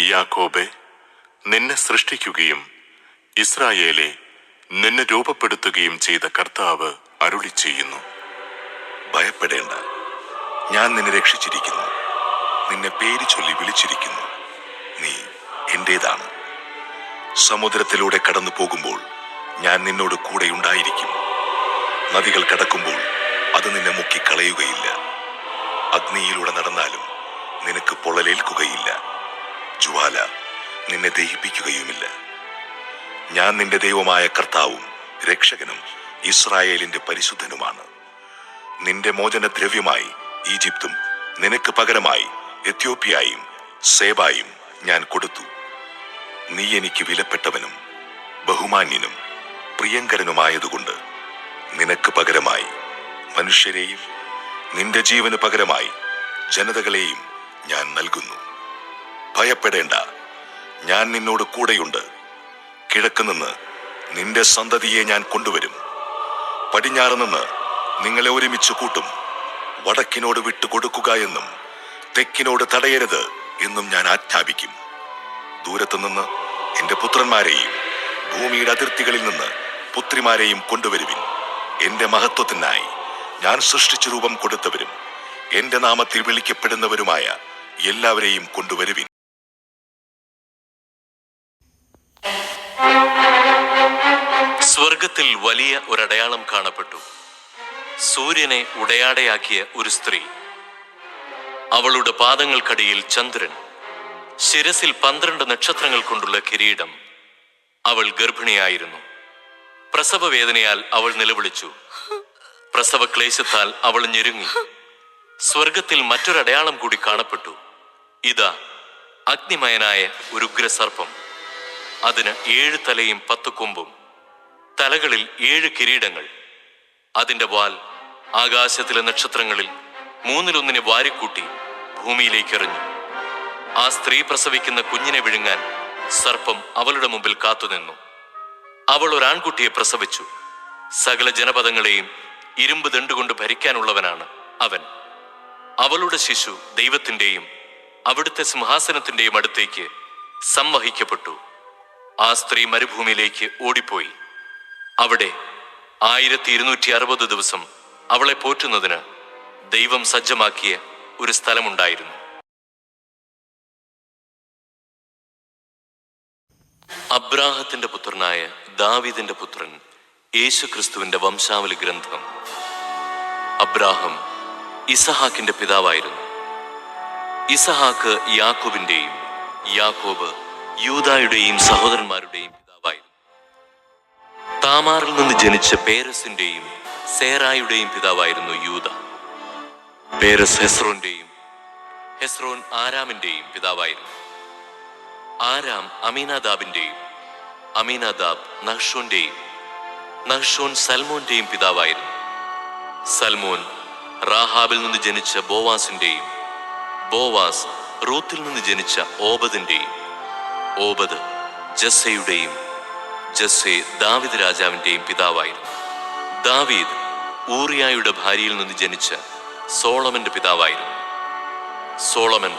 യാക്കോബെ നിന്നെ സൃഷ്ടിക്കുകയും ഇസ്രായേലെ നിന്നെ രൂപപ്പെടുത്തുകയും ചെയ്ത കർത്താവ് അരുളി ചെയ്യുന്നു ഭയപ്പെടേണ്ട. ഞാൻ നിന്നെ രക്ഷിച്ചിരിക്കുന്നു. നിന്നെ പേര് ചൊല്ലി വിളിച്ചിരിക്കുന്നു. നീ എന്റേതാണ്. സമുദ്രത്തിലൂടെ കടന്നു പോകുമ്പോൾ ഞാൻ നിന്നോട് കൂടെ ഉണ്ടായിരിക്കും. നദികൾ കടക്കുമ്പോൾ അത് നിന്നെ മുക്കി കളയുകയില്ല അഗ്നിയിലൂടെ നടന്നാലും നിനക്ക് പൊള്ളലേൽക്കുകയില്ല. ജ്വാല നിന്നെ ദഹിപ്പിക്കുകയുമില്ല. ഞാൻ നിന്റെ ദൈവമായ കർത്താവും രക്ഷകനും ഇസ്രായേലിന്റെ പരിശുദ്ധനുമാണ്. നിന്റെ മോചന ദ്രവ്യമായി ഈജിപ്തും നിനക്ക് പകരമായി എത്യോപ്യയും സേബായും ഞാൻ കൊടുത്തു. നീ എനിക്ക് വിലപ്പെട്ടവനും ബഹുമാന്യനും പ്രിയങ്കരനുമായതുകൊണ്ട് നിനക്ക് പകരമായി മനുഷ്യരെയും നിന്റെ ജീവന് പകരമായി ജനതകളെയും ഞാൻ നൽകുന്നു. ഭയപ്പെടേണ്ട. ഞാൻ നിന്നോട് കൂടെയുണ്ട്. കിഴക്ക് നിന്ന് നിന്റെ സന്തതിയെ ഞാൻ കൊണ്ടുവരും. പടിഞ്ഞാറ് നിന്ന് നിങ്ങളെ ഒരുമിച്ച് കൂട്ടും. വടക്കിനോട് വിട്ടുകൊടുക്കുക എന്നും തെക്കിനോട് തടയരുത് എന്നും ഞാൻ ആജ്ഞാപിക്കും. ദൂരത്തു നിന്ന് എന്റെ പുത്രന്മാരെയും ഭൂമിയുടെ അതിർത്തികളിൽ നിന്ന് പുത്രിമാരെയും കൊണ്ടുവരുവിൻ. എന്റെ മഹത്വത്തിനായി ഞാൻ സൃഷ്ടിച്ച രൂപം കൊടുത്തവരും എന്റെ നാമത്തിൽ വിളിക്കപ്പെടുന്നവരുമായ എല്ലാവരെയും കൊണ്ടുവരുവിൻ. സ്വർഗത്തിൽ വലിയ ഒരടയാളം കാണപ്പെട്ടു. സൂര്യനെ ഉടയാടയാക്കിയ ഒരു സ്ത്രീ. അവളുടെ പാദങ്ങൾക്കടിയിൽ ചന്ദ്രൻ. ശിരസിൽ പന്ത്രണ്ട് നക്ഷത്രങ്ങൾ കൊണ്ടുള്ള കിരീടം. അവൾ ഗർഭിണിയായിരുന്നു. പ്രസവ വേദനയാൽ അവൾ നിലവിളിച്ചു. പ്രസവ ക്ലേശത്താൽ അവൾ ഞെരുങ്ങി. സ്വർഗത്തിൽ മറ്റൊരടയാളം കൂടി കാണപ്പെട്ടു. ഇതാ അഗ്നിമയനായ ഒരു ഉഗ്രസർപ്പം. അതിന് ഏഴ് തലയും പത്ത് കൊമ്പും. തലകളിൽ ഏഴ് കിരീടങ്ങൾ. അതിന്റെ വാൽ ആകാശത്തിലെ നക്ഷത്രങ്ങളിൽ മൂന്നിലൊന്നിനെ വാരിക്കൂട്ടി ഭൂമിയിലേക്ക് എറിഞ്ഞു ആ സ്ത്രീ പ്രസവിക്കുന്ന കുഞ്ഞിനെ വിഴുങ്ങാൻ സർപ്പം അവളുടെ മുമ്പിൽ കാത്തുനിന്നു. അവൾ ഒരാൺകുട്ടിയെ പ്രസവിച്ചു. സകല ജനപദങ്ങളെയും ഇരുമ്പ് ദണ്ടുകൊണ്ട് ഭരിക്കാനുള്ളവനാണ് അവൻ. അവളുടെ ശിശു ദൈവത്തിന്റെയും അവിടുത്തെ സിംഹാസനത്തിന്റെയും അടുത്തേക്ക് സംവഹിക്കപ്പെട്ടു. ആ സ്ത്രീ മരുഭൂമിയിലേക്ക് ഓടിപ്പോയി. അവിടെ ആയിരത്തി ഇരുന്നൂറ്റി അറുപത് ദിവസം അവളെ പോറ്റുന്നതിന് ദൈവം സജ്ജമാക്കിയ ഒരു സ്ഥലമുണ്ടായിരുന്നു. അബ്രാഹത്തിന്റെ പുത്രനായ ദാവിദിന്റെ പുത്രൻ യേശുക്രിസ്തുവിന്റെ വംശാവലി ഗ്രന്ഥം. അബ്രാഹം ഇസഹാക്കിന്റെ പിതാവായിരുന്നു. ഇസഹാക്ക് യാക്കോബിന്റെയും യാക്കോബ് യൂതായുടെയും സഹോദരന്മാരുടെയും താമാറിൽ നിന്ന് ജനിച്ച പേരസിന്റെയും സേറായുടെയും പിതാവായിരുന്നു യൂത പേരസ് ഹെസ്രോന്റെയും ഹെസ്രോൻ ആരാമിന്റെയും പിതാവായിരുന്നു. ആരാം അമീനാദാബിന്റെയും അമീനാദാബ് നഹ്ഷോന്റെയും നഹ്ഷോൻ സൽമോന്റെയും പിതാവായിരുന്നു. സൽമോൻ റാഹാബിൽ നിന്ന് ജനിച്ച ബോവാസിന്റെയും ബോവാസ് റൂത്തിൽ നിന്ന് ജനിച്ച ഓബദിന്റെയും ഓബദ് ജസ്സയുടെയും ജസ്സെ ദാവിദ് രാജാവിന്റെയും പിതാവായിരുന്നു. ദാവീദ് ഊറിയായുടെ ഭാര്യയിൽ നിന്ന് ജനിച്ച സോളമന്റെ പിതാവായിരുന്നു. സോളമൻ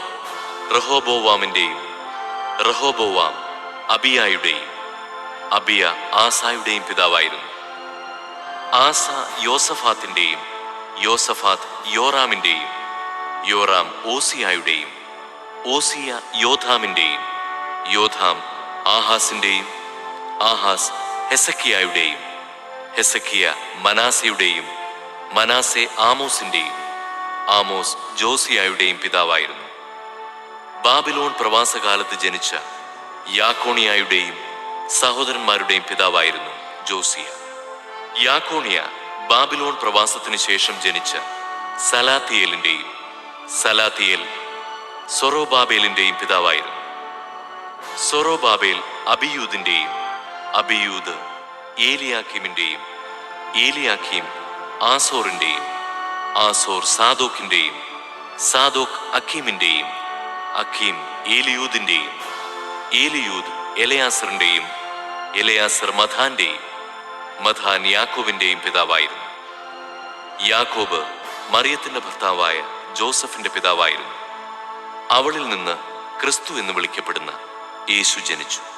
റഹോബോവാമിന്റെയും റഹോബോവാം അബിയായുടെയും അബിയ ആസായുടെയും പിതാവായിരുന്നു. ആസ യോസഫാത്തിന്റെയും യോസഫാത്ത് യോറാമിന്റെയും യോറാം ഓസിയായുടെയും ഓസിയ യോധാമിന്റെയും യോധാം ആഹാസിന്റെയും ആഹാസ് ഹെസക്കിയായുടെയും ഹെസക്കിയ മനാസയുടെയും മനാസെ ആമോസിന്റെയും ആമോസ് ജോസിയായുടെയും പിതാവായിരുന്നു. ബാബിലോൺ പ്രവാസകാലത്ത് ജനിച്ച യാക്കോണിയായുടെയും സഹോദരന്മാരുടെയും പിതാവായിരുന്നു ജോസിയ. യാക്കോണിയ ബാബിലോൺ പ്രവാസത്തിനു ശേഷം ജനിച്ച സലാത്തിയേലിന്റെയും സലാത്തിയേൽ സൊറോബാബേലിന്റെയും പിതാവായിരുന്നു. സൊറോബാബേൽ അബിയൂദിന്റെയും അബിയൂദ് ഏലിയാക്കിമിന്റെയും ഏലിയാക്കിം ആസോറിന്റെയും ആസോർ സാദോക്കിന്റെയും സാദോക്ക് അഖീമിന്റെയും അഖീം ഏലിയൂദിന്റെയും ഏലിയൂദ് എലയാസറിന്റെയും എലയാസർ മഥാന്റെയും മഥാൻ യാക്കോബിന്റെയും പിതാവായിരുന്നു. യാക്കോബ് മറിയത്തിന്റെ ഭർത്താവായ ജോസഫിന്റെ പിതാവായിരുന്നു. അവളിൽ നിന്ന് ക്രിസ്തു എന്ന് വിളിക്കപ്പെടുന്ന യേശു ജനിച്ചു.